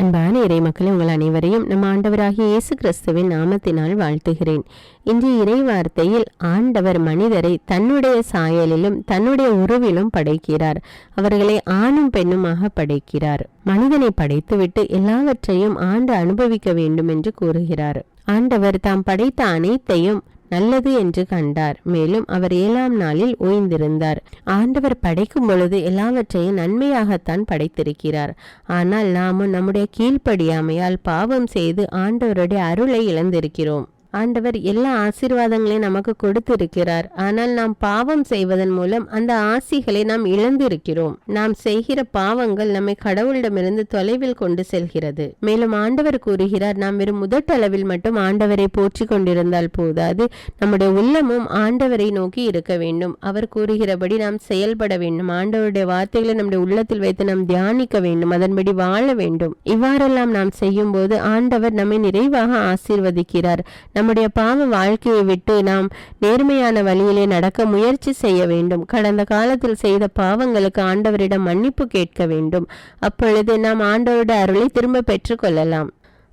அன்பான இறை மக்களே உங்கள் அனைவரையும் நம் ஆண்டவராகிய இயேசு கிறிஸ்துவின் நாமத்தினால் வாழ்த்துகிறேன். இன்றைய இறை வார்த்தையில் ஆண்டவர் மனிதரை தன்னுடைய சாயலிலும் தன்னுடைய உருவிலும் படைக்கிறார். அவர்களை ஆணும் பெண்ணுமாக படைக்கிறார். மனிதனை படைத்துவிட்டு எல்லாவற்றையும் ஆண்டு அனுபவிக்க வேண்டும் என்று கூறுகிறார். ஆண்டவர் தாம் படைத்த அனைத்தையும் நல்லது என்று கண்டார். மேலும் அவர் ஏழாம் நாளில் ஓய்ந்திருந்தார். ஆண்டவர் படைக்கும் பொழுது எல்லாவற்றையும் நன்மையாகத்தான் படைத்திருக்கிறார். ஆனால் நாமும் நம்முடைய கீழ்ப்படியாமையால் பாவம் செய்து ஆண்டவருடைய அருளை இழந்திருக்கிறோம். ஆண்டவர் எல்லா ஆசீர்வாதங்களையும் நமக்கு கொடுத்திருக்கிறார். ஆனால் நாம் பாவம் செய்வதன் மூலம் அந்த ஆசிகளை நாம் இழந்திருக்கிறோம். நாம் செய்கிற பாவங்கள் நம்மை கடவுளிடமிருந்து தொலைவில் கொண்டு செல்கிறது. மேலும் ஆண்டவர் கூறுகிறார் நாம் வெறும் முதட்டளவில் மட்டும் ஆண்டவரை போற்றி கொண்டிருந்தால் போதாது. நம்முடைய உள்ளமும் ஆண்டவரை நோக்கி இருக்க வேண்டும். அவர் கூறுகிறபடி நாம் செயல்பட வேண்டும். ஆண்டவருடைய வார்த்தைகளை நம்முடைய உள்ளத்தில் வைத்து நாம் தியானிக்க வேண்டும். அதன்படி வாழ வேண்டும். இவ்வாறெல்லாம் நாம் செய்யும் போது ஆண்டவர் நம்மை நிறைவாக ஆசீர்வதிக்கிறார். நம்முடைய பாவ வாழ்க்கையை விட்டு நாம் நேர்மையான வழியிலே நடக்க முயற்சி செய்ய வேண்டும். கடந்த காலத்தில் செய்த பாவங்களுக்கு ஆண்டவரிடம் மன்னிப்பு கேட்க வேண்டும். அப்பொழுது நாம் ஆண்டவருடைய அருளை திரும்ப பெற்றுக்கொள்ளலாம்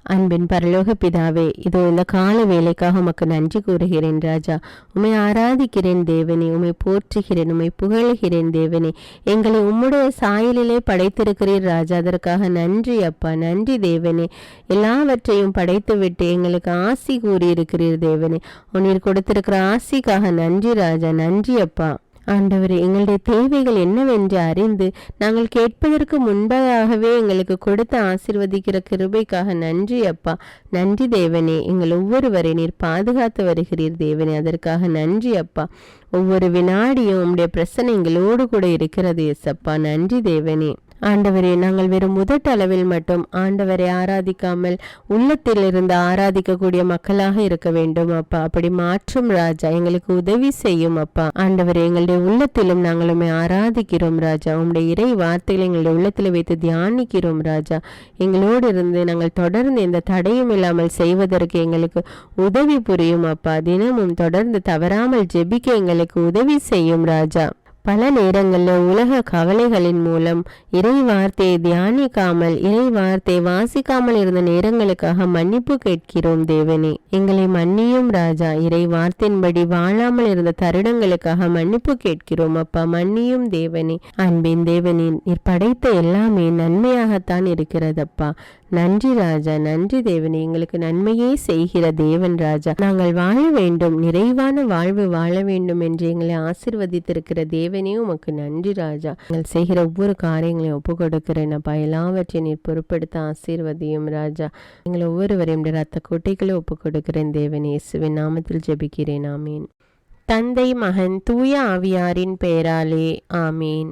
அன்பின் பரலோக பிதாவே இதோ இந்த கால வேலைக்காக உமக்கு நன்றி கூறுகிறேன் ராஜா. உமை ஆராதிக்கிறேன் தேவனே உமை போற்றுகிறேன் உமை புகழுகிறேன் தேவனே. எங்களை உம்முடைய சாயலிலே படைத்திருக்கிறீர் ராஜா அதற்காக நன்றி அப்பா நன்றி தேவனே. எல்லாவற்றையும் படைத்துவிட்டு எங்களுக்கு ஆசி கூறியிருக்கிறீர் தேவனே. உன்னில் கொடுத்திருக்கிற ஆசிக்காக நன்றி ராஜா நன்றி அப்பா. ஆண்டவர் எங்களுடைய தேவைகள் என்னவென்று அறிந்து நாங்கள் கேட்பதற்கு முன்பதாகவே எங்களுக்கு கொடுத்து ஆசிர்வதிக்கிற கிருபைக்காக நன்றி அப்பா. நன்றி தேவனே எங்கள் ஒவ்வொருவரை நீர் பாதுகாத்து வருகிறீர் தேவனே அதற்காக நன்றி அப்பா. ஒவ்வொரு வினாடியும் உம்முடைய பிரச்சனை எங்களோடு கூட இருக்கிறது எஸ்அப்பா நன்றி தேவனே. ஆண்டவரே நாங்கள் வெறும் முதட்டளவில் மட்டும் ஆண்டவரை ஆராதிக்காமல் உள்ளத்தில் இருந்து ஆராதிக்கக்கூடிய மக்களாக இருக்க வேண்டும் அப்பா. அப்படி மாற்றும் ராஜா எங்களுக்கு உதவி செய்யும் அப்பா. ஆண்டவரே எங்களுடைய உள்ளத்திலும் நாங்களுமே ஆராதிக்கிறோம் ராஜா. உங்களுடைய இறை வார்த்தைகளை எங்களுடைய உள்ளத்தில் வைத்து தியானிக்கிறோம் ராஜா. எங்களோடு இருந்து நாங்கள் தொடர்ந்து எந்த தடையும் இல்லாமல் செய்வதற்கு எங்களுக்கு உதவி புரியும் அப்பா. தினமும் தொடர்ந்து தவறாமல் ஜெபிக்க எங்களுக்கு உதவி செய்யும் ராஜா. பல நேரங்களில் உலக கவலைகளின் மூலம் இறை வார்த்தையை தியானிக்காமல் இறை வார்த்தையை வாசிக்காமல் இருந்த நேரங்களுக்காக மன்னிப்பு கேட்கிறோம் தேவனே. எங்களை மன்னியும் ராஜா இறை வார்த்தையின்படி வாழாமல் இருந்த தருணங்களுக்காக மன்னிப்பு கேட்கிறோம் அப்பா மன்னியும் தேவனே. அன்பின் தேவனின் படைத்த எல்லாமே நன்மையாகத்தான் இருக்கிறதப்பா நன்றி ராஜா நன்றி தேவனே. எங்களுக்கு நன்மையே செய்கிற தேவன் ராஜா. நாங்கள் வாழ வேண்டும் நிறைவான வாழ்வு வாழ வேண்டும் என்று எங்களை ஆசிர்வதித்திருக்கிற தேவனே உமக்கு நன்றி ராஜா. நாங்கள் செய்கிற ஒவ்வொரு காரியங்களையும் ஒப்பு கொடுக்கிறேன் அப்பா. எல்லாவற்றையும் நீர் பொறுப்படுத்த ஆசீர்வதியும் ராஜா. எங்களை ஒவ்வொருவரையும் ரத்த கொட்டைகளை ஒப்பு கொடுக்கிறேன் தேவனே. இயேசுவின் நாமத்தில் ஜெபிக்கிறேன். ஆமீன். தந்தை மகன் தூய ஆவியாரின் பெயராலே ஆமீன்.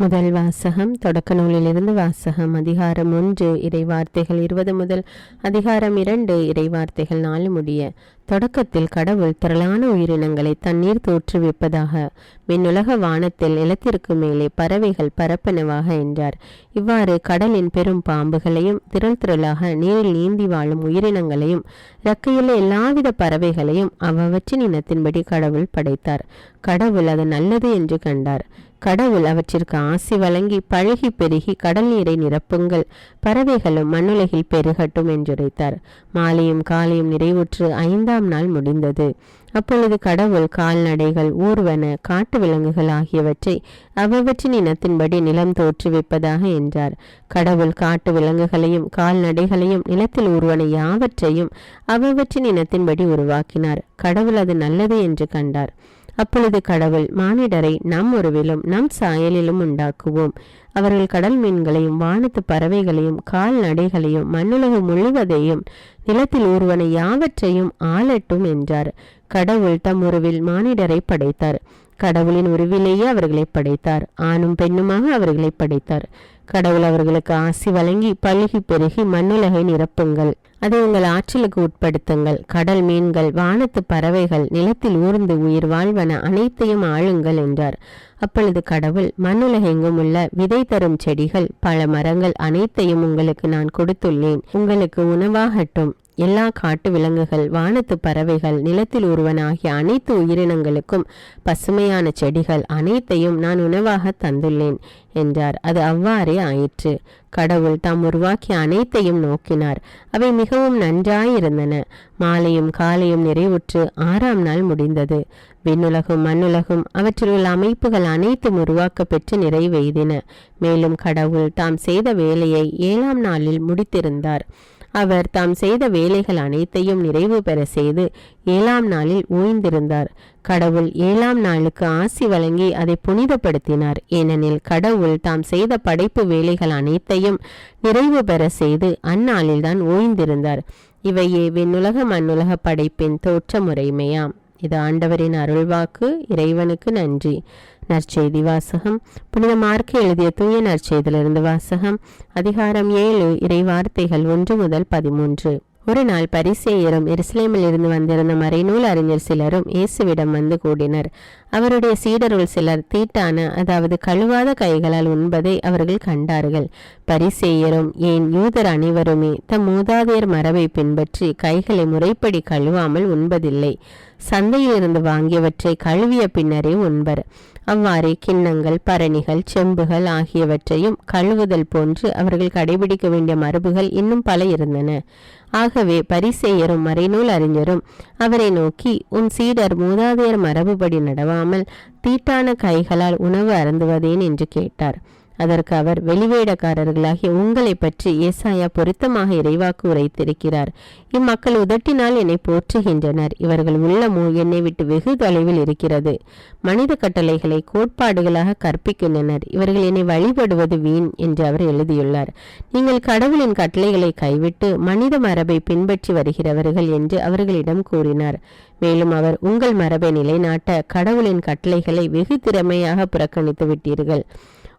முதல் வாசகம் தொடக்க நூலிலிருந்து வாசகம் அதிகாரம் ஒன்று இறை வார்த்தைகள் இருபது முதல் அதிகாரம் இரண்டு இறை வார்த்தைகள் நாலு முடிய. தொடக்கத்தில் கடவுள் திரளான உயிரினங்களை தண்ணீர் தோற்றுவிப்பதாக மின்னுலக வானத்தில் நிலத்திற்கு மேலே பறவைகள் பரப்பனவாக என்றார். இவ்வாறு கடலின் பெரும் பாம்புகளையும் திரள் திரளாக நீரில் நீந்தி வாழும் உயிரினங்களையும் இறக்கையுள்ள எல்லாவித பறவைகளையும் அவற்றின் இனத்தின்படி கடவுள் படைத்தார். கடவுள் அது நல்லது என்று கண்டார். கடவுள் அவற்றிற்கு ஆசி வழங்கி பழகி பெருகி கடல் நீரை நிரப்புங்கள் பறவைகளும் மண்ணுலகில் பெருகட்டும் என்றுரைத்தார். மாலையும் காலையும் நிறைவுற்று ஐந்தாம் நாள் முடிந்தது. அப்பொழுது கடவுள் கால்நடைகள் ஊர்வன காட்டு விலங்குகள் ஆகியவற்றை அவ்வவற்றின் இனத்தின்படி நிலம் தோற்றுவிப்பதாக என்றார். கடவுள் காட்டு விலங்குகளையும் கால்நடைகளையும் நிலத்தில் ஊர்வன யாவற்றையும் அவ்வவற்றின் இனத்தின்படி உருவாக்கினார். கடவுள் அது நல்லது என்று கண்டார். அப்பொழுது கடவுள் மானிடரை நம் உருவிலும் நம் சாயலிலும் உண்டாக்குவோம். அவர்கள் கடல் மீன்களையும் வானத்து பறவைகளையும் கால்நடைகளையும் மண்ணுலகம் முழுவதையும் நிலத்தில் ஒருவனை யாவற்றையும் ஆளட்டும் என்றார். கடவுள் தம் உருவில் மானிடரை படைத்தார். கடவுளின் உருவிலேயே அவர்களை படைத்தார். ஆணும் பெண்ணுமாக அவர்களை படைத்தார். கடவுள் அவர்களுக்கு ஆசி வழங்கி பழுகி பெருகி மண்ணுலகை நிரப்புங்கள். அதை உங்கள் ஆற்றலுக்கு உட்படுத்துங்கள். கடல் மீன்கள் வானத்து பறவைகள் நிலத்தில் ஊர்ந்து உயிர் வாழ்வன அனைத்தையும் ஆளுங்கள் என்றார். அப்பொழுது கடவுள் மண்ணுலகெங்கும் உள்ள விதை தரும் செடிகள் பல மரங்கள் அனைத்தையும் உங்களுக்கு நான் கொடுத்துள்ளேன். உங்களுக்கு உணவாகட்டும். எல்லா காட்டு விலங்குகள் வானத்து பறவைகள் நிலத்தில் உருவனாகிய அனைத்து உயிரினங்களுக்கும் பசுமையான செடிகள் அனைத்தையும் நான் உணவாக தந்துள்ளேன் என்றார். அது அவ்வாறே ஆயிற்று. கடவுள் தாம் உருவாக்கிய அனைத்தையும் நோக்கினார். அவை மிகவும் நன்றாயிருந்தன. மாலையும் காலையும் நிறைவுற்று ஆறாம் நாள் முடிந்தது. விண்ணுலகும் மண்ணுலகும் அவற்றில் உள்ள அமைப்புகள் அனைத்தும் உருவாக்க பெற்று நிறைவெய்தின மேலும் கடவுள் தாம் செய்த வேலையை ஏழாம் நாளில் முடித்திருந்தார். அவர் தாம் செய்த வேலைகள் அனைத்தையும் நிறைவு பெற செய்து ஏழாம் நாளில் ஓய்ந்திருந்தார். கடவுள் ஏழாம் நாளுக்கு ஆசி வழங்கி அதை புனிதப்படுத்தினார். ஏனெனில் கடவுள் தாம் செய்த படைப்பு வேலைகள் அனைத்தையும் நிறைவு பெற செய்து அந்நாளில்தான் ஓய்ந்திருந்தார். இவையே விண்ணுலக மண்ணுலக படைப்பின் தோற்ற முறைமையாம் இது ஆண்டவரின் அருள்வாக்கு இறைவனுக்கு நன்றி. நற்செய்தி வாசகம். புனித மார்க்கு எழுதிய தூய நற்செய்தியிலிருந்து வாசகம். அதிகாரம் ஏழு இறை வார்த்தைகள் ஒன்று முதல் பதிமூன்று. ஒரு நாள் பரிசேயரும் எருசலேமில் இருந்து வந்திருந்த மறைநூல் அறிஞர் சிலரும் இயேசுவிடம் வந்து கூடினர். அவருடைய சீடருள் சிலர் தீட்டான அதாவது கழுவாத கைகளால் உண்பதை அவர்கள் கண்டார்கள். பரிசேயரும் ஏன் யூதர் அனைவருமே தம் மூதாதையர் மரபை பின்பற்றி கைகளை முறைப்படி கழுவாமல் உண்பதில்லை. சந்தையிலிருந்து வாங்கியவற்றை கழுவிய பின்னரே உண்பர். அவ்வாறே கிண்ணங்கள் பரணிகள் செம்புகள் ஆகியவற்றையும் கழுவுதல் போன்று அவர்கள் கடைபிடிக்க வேண்டிய மரபுகள் இன்னும் பல இருந்தன. ஆகவே பரிசெயரும் மறைநூல் அறிஞரும் அவரை நோக்கி உன் சீடர் மூதாதையர் மரபுபடி நடவாமல் தீட்டான கைகளால் உணவு அருந்துவதேன்? என்று கேட்டார். அதற்கு அவர் வெளிவேடக்காரர்களாகிய உங்களை பற்றி ஏசாயா பொருத்தமாக இறைவாக்கு உரைத்திருக்கிறார். இம்மக்கள் உதட்டினால் என்னை போற்றுகின்றனர். இவர்கள் உள்ளமோ என்னை விட்டு வெகு தொலைவில் இருக்கிறது. மனித கட்டளைகளை கோட்பாடுகளாக கற்பிக்கின்றனர். இவர்கள் என்னை வழிபடுவது வீண் என்று அவர் எழுதியுள்ளார். நீங்கள் கடவுளின் கட்டளைகளை கைவிட்டு மனித மரபை பின்பற்றி வருகிறவர்கள் என்று அவர்களிடம் கூறினார். மேலும் அவர் உங்கள் மரபை நிலைநாட்ட கடவுளின் கட்டளைகளை வெகு திறமையாக புறக்கணித்து விட்டீர்கள்.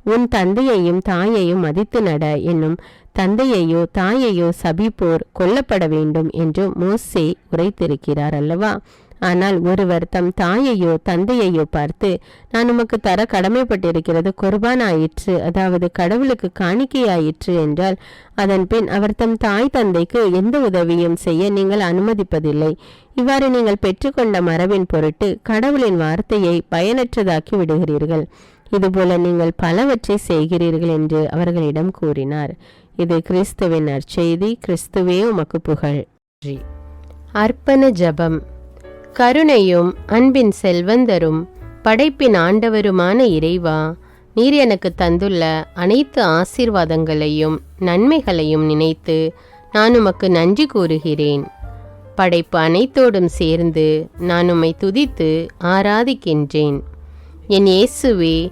உன் தந்தையையும் தாயையும் மதித்து நட என்னும் தந்தையையோ தாயையோ சபிப்போர் கொல்லப்பட வேண்டும் என்று மோசே உரைத்திருக்கிறார் அல்லவா? ஆனால் ஒருவர் தம் தாயையோ தந்தையையோ பார்த்து நான் உமக்கு தர கடமைப்பட்டிருக்கிறது குர்பான் ஆயிற்று அதாவது கடவுளுக்கு காணிக்கையாயிற்று என்றால் அதன் பின் அவர் தம் தாய் தந்தைக்கு எந்த உதவியும் செய்ய நீங்கள் அனுமதிப்பதில்லை. இவ்வாறு நீங்கள் பெற்றுக்கொண்ட மரபின் பொருட்டு கடவுளின் வார்த்தையை பயனற்றதாக்கி விடுகிறீர்கள். இதுபோல நீங்கள் பலவற்றை செய்கிறீர்கள் என்று அவர்களிடம் கூறினார். இது கிறிஸ்துவின் நற்செய்தி. கிறிஸ்துவே உமக்கு புகழ். அர்ப்பண ஜபம். கருணையும் அன்பின் செல்வந்தரும் படைப்பின் ஆண்டவருமான இறைவா நீர் எனக்கு தந்துள்ள அனைத்து ஆசீர்வாதங்களையும் நன்மைகளையும் நினைத்து நான் உமக்கு நன்றி கூறுகிறேன். படைப்பு அனைத்தோடும் சேர்ந்து நான் உம்மை துதித்து ஆராதிக்கின்றேன். என் இயேசுவே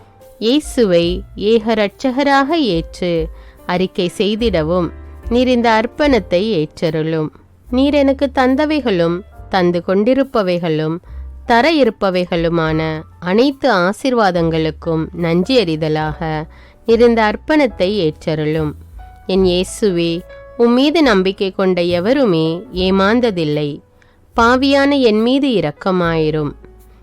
இயேசுவை ஏக இரட்சகராக ஏற்று அறிக்கை செய்திடவும் நீர் இந்த அர்ப்பணத்தை ஏற்றருளும். நீர் எனக்கு தந்தவைகளும் தந்து கொண்டிருப்பவைகளும் தர இருப்பவைகளுமான அனைத்து ஆசிர்வாதங்களுக்கும் நன்றி அறிதலாக நீர் இந்த அர்ப்பணத்தை ஏற்றருளும். என் இயேசுவே உம்மீது நம்பிக்கை கொண்ட எவருமே ஏமாந்ததில்லை. பாவியான என் மீது இரக்கமாயிரும்.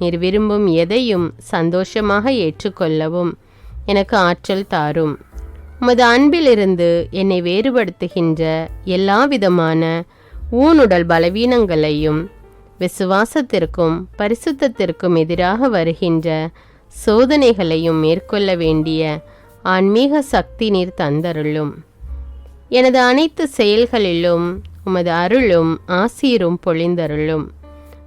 நீர் விரும்பும் எதையும் சந்தோஷமாக ஏற்றுக்கொள்ளவும் எனக்கு ஆற்றல் தாரும். உமது அன்பிலிருந்து என்னை வேறுபடுத்துகின்ற எல்லா விதமான ஊனுடல் பலவீனங்களையும் விசுவாசத்திற்கும் பரிசுத்தத்திற்கும் எதிராக வருகின்ற சோதனைகளையும் மேற்கொள்ள வேண்டிய ஆன்மீக சக்தி நீர் தந்தருளும். எனது அனைத்து செயல்களிலும் உமது அருளும் ஆசீரும் பொழிந்தருளும்.